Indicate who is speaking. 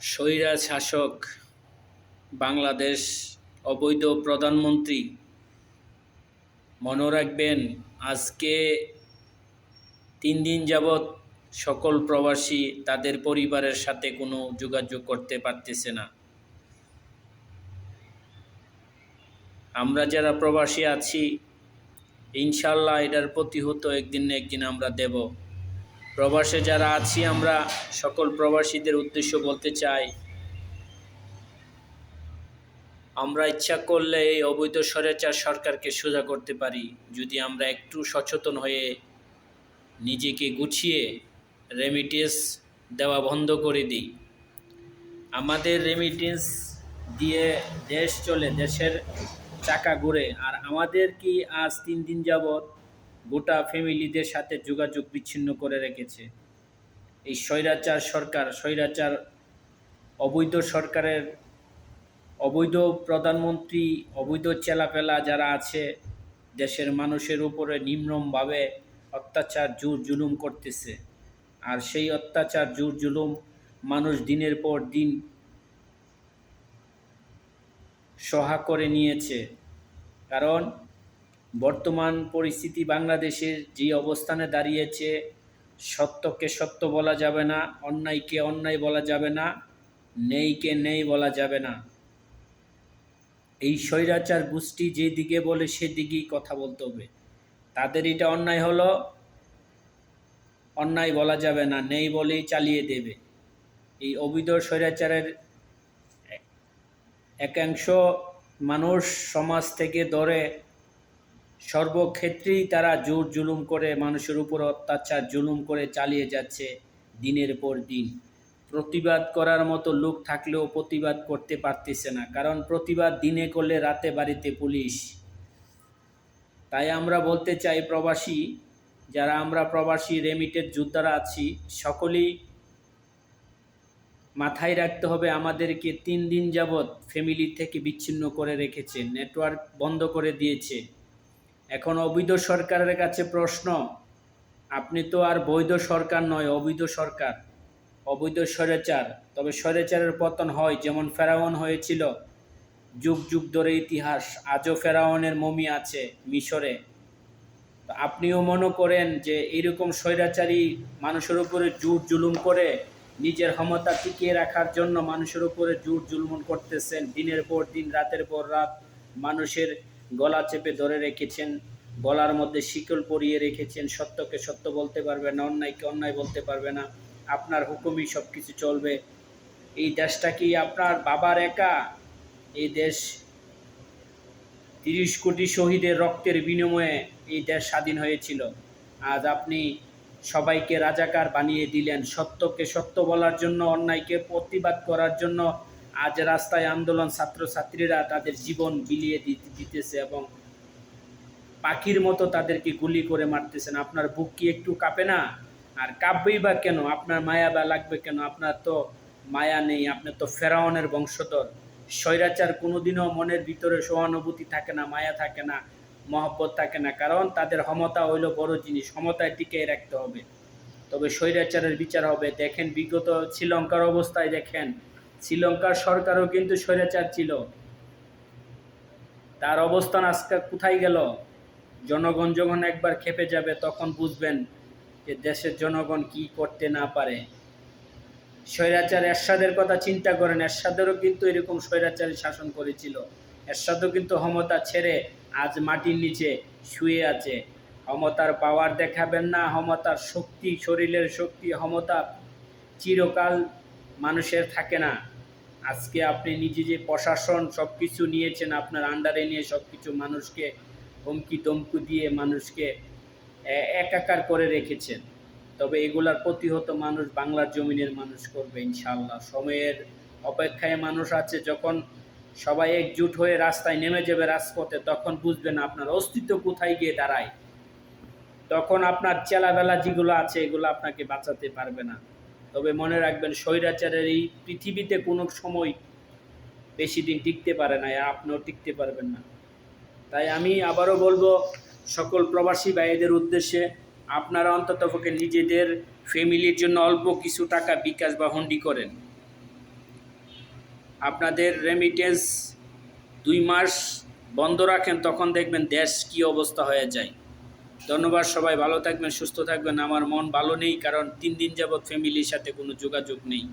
Speaker 1: স্বৈরা শাসক বাংলাদেশ অবৈধ প্রধানমন্ত্রী মনে রাখবেন, আজকে তিন দিন যাবৎ সকল প্রবাসী তাদের পরিবারের সাথে কোনো যোগাযোগ করতে পারতেছে না। আমরা যারা প্রবাসী আছি, ইনশাল্লাহ এটার প্রতিহত একদিন না একদিন আমরা দেব। প্রবাসে যারা আছি, আমরা সকল প্রবাসীদের উদ্দেশ্য বলতে চাই, আমরা ইচ্ছা করলে এই অবৈধ স্বৈরাচার সরকারকে সোজা করতে পারি। যদি আমরা একটু সচেতন হয়ে নিজেকে গুছিয়ে রেমিটেন্স দেওয়া বন্ধ করে দিই। আমাদের রেমিটেন্স দিয়ে দেশ চলে, দেশের চাকা ঘুরে। আর আমাদের কি আজ তিন দিন যাবৎ গোটা ফ্যামিলিদের সাথে যোগাযোগ বিচ্ছিন্ন করে রেখেছে। এই স্বৈরাচার সরকার, স্বৈরাচার, অবৈধ সরকারের, অবৈধ প্রধানমন্ত্রী, অবৈধ চেলাপেলা যারা আছে, দেশের মানুষের উপরে নিম্নমভাবে অত্যাচার জোর জুলুম করতেছে। আর সেই অত্যাচার জোর জুলুম মানুষ দিনের পর দিন সহা করে নিয়েছে। কারণ বর্তমান পরিস্থিতি বাংলাদেশের যে অবস্থানে দাঁড়িয়েছে, সত্যকে সত্য বলা যাবে না, অন্যায়কে অন্যায় বলা যাবে না, নেইকে নেই বলা যাবে না। এই স্বৈরাচার গোষ্ঠী যেদিকে বলে সেদিকেই কথা বলতে হবে। তাদের এটা অন্যায় হলো, অন্যায় বলা যাবে না, নেই বলেই চালিয়ে দেবে। এই অবৈধ স্বৈরাচারের একাংশ মানুষ সমাজ থেকে ধরে সর্বক্ষেত্রেই তারা জোর জুলুম করে, মানুষের উপর অত্যাচার জুলুম করে চালিয়ে যাচ্ছে দিনের পর দিন। প্রতিবাদ করার মতো লোক থাকলেও প্রতিবাদ করতে পারতেছে না, কারণ প্রতিবাদ দিনে করলে রাতে বাড়িতে পুলিশ। তাই আমরা বলতে চাই প্রবাসী, যারা আমরা প্রবাসী রেমিটেড যোদ্ধারা আছি, সকলেই মাথায় রাখতে হবে আমাদেরকে তিন দিন যাবৎ ফ্যামিলি থেকে বিচ্ছিন্ন করে রেখেছে, নেটওয়ার্ক বন্ধ করে দিয়েছে। এখন অবৈধ সরকারের কাছে প্রশ্ন, আপনি তো আর বৈধ সরকার নয়, অবৈধ সরকার, অবৈধ স্বৈরাচার। তবে স্বৈরাচারের পতন হয়, যেমন ফেরাউন হয়েছিল, যুগ যুগ ধরে ইতিহাস, আজও ফেরাউনের মমি আছে মিশরে। আপনিও মনে করেন যে এরকম স্বৈরাচারী মানুষের উপরে জুট জুলুম করে নিজের ক্ষমতা টিকিয়ে রাখার জন্য মানুষের উপরে জুট জুলুম করতেছেন। দিনের পর দিন, রাতের পর রাত মানুষের গলা চেপে ধরে রেখেছেন, গলার মধ্যে শিকল পরিয়ে রেখেছেন, সত্যকে সত্য বলতে পারবে না, অন্যায়কে অন্যায় বলতে পারবে না, আপনার হুকুমই সব কিছু চলবে। এই দেশটা কি আপনার বাবার একা? এই দেশ তিরিশ কোটি শহীদের রক্তের বিনিময়ে এই দেশ স্বাধীন হয়েছিল। আজ আপনি সবাইকে রাজাকার বানিয়ে দিলেন, সত্যকে সত্য বলার জন্য, অন্যায়কে প্রতিবাদ করার জন্য আজ রাস্তায় আন্দোলন ছাত্রছাত্রীরা তাদের জীবন বিলিয়ে দিতেছে এবং পাখির মতো তাদেরকে গুলি করে মারতেছেন। আপনার বুক কি একটু কাঁপে না? আর কাঁপবেই বা কেন? আপনার মায়া বা লাগবে কেন? আপনার তো মায়া নেই আপনার তো ফেরাউনের বংশধর। স্বৈরাচার কোনোদিনও মনের ভিতরে সহানুভূতি থাকে না, মায়া থাকে না, মহব্বত থাকে না। কারণ তাদের ক্ষমতা হইল বড় জিনিস, ক্ষমতায় টিকে রাখতে হবে। তবে স্বৈরাচারের বিচার হবে। দেখেন, বিগত শ্রীলঙ্কার অবস্থায় দেখেন শ্রীলঙ্কার সরকারও কিন্তু স্বৈরাচার ছিল। তার অবস্থান আজকে কোথায় গেল? জনগণ যখন একবার খেপে যাবে, তখন বুঝবেন যে দেশের জনগণ কি করতে না পারে। স্বৈরাচার এরশাদের কথা চিন্তা করেন। এরশাদেরও কিন্তু এরকম স্বৈরাচারী শাসন করেছিল। এরশাদও কিন্তু ক্ষমতা ছেড়ে আজ মাটির নিচে শুয়ে আছে। ক্ষমতার পাওয়ার দেখাবেন না, ক্ষমতার শক্তি, শরীরের শক্তি, ক্ষমতা চিরকাল মানুষের থাকে না। আজকে আপনি নিজে যে প্রশাসন সব কিছু নিয়েছেন, আপনার আন্ডারে নিয়ে সব কিছু মানুষকে হুমকি দমকু দিয়ে মানুষকে একাকার করে রেখেছেন। তবে এগুলার প্রতিহত মানুষ বাংলার জমিনের মানুষ করবে ইনশাল্লাহ সময়ের অপেক্ষায় মানুষ আছে, যখন সবাই একজুট হয়ে রাস্তায় নেমে যাবে রাজপথে, তখন বুঝবেন আপনার অস্তিত্ব কোথায় গিয়ে দাঁড়ায়। তখন আপনার চেলাবেলা যেগুলো আছে, এগুলো আপনাকে বাঁচাতে পারবে না। তবে মনে রাখবেন, স্বৈরাচারের এই পৃথিবীতে কোনো সময় বেশি দিন টিকতে পারে না আপনিও টিকতে পারবেন না। তাই আমি আবারও বলব, সকল প্রবাসী ভাইদের উদ্দেশ্যে আপনারা অন্ততপক্ষে নিজেদের ফ্যামিলির জন্য অল্প কিছু টাকা বিকাশ বা হন্ডি করেন। আপনাদের রেমিটেন্স দুই মাস বন্ধ রাখেন, তখন দেখবেন দেশ কি অবস্থা হয়ে যায়। ধন্যবাদ সবাই, ভালো থাকবেন, সুস্থ থাকবেন। আমার মন ভালো নেই, কারণ তিন দিন যাবৎ ফ্যামিলির সাথে কোনো যোগাযোগ নেই।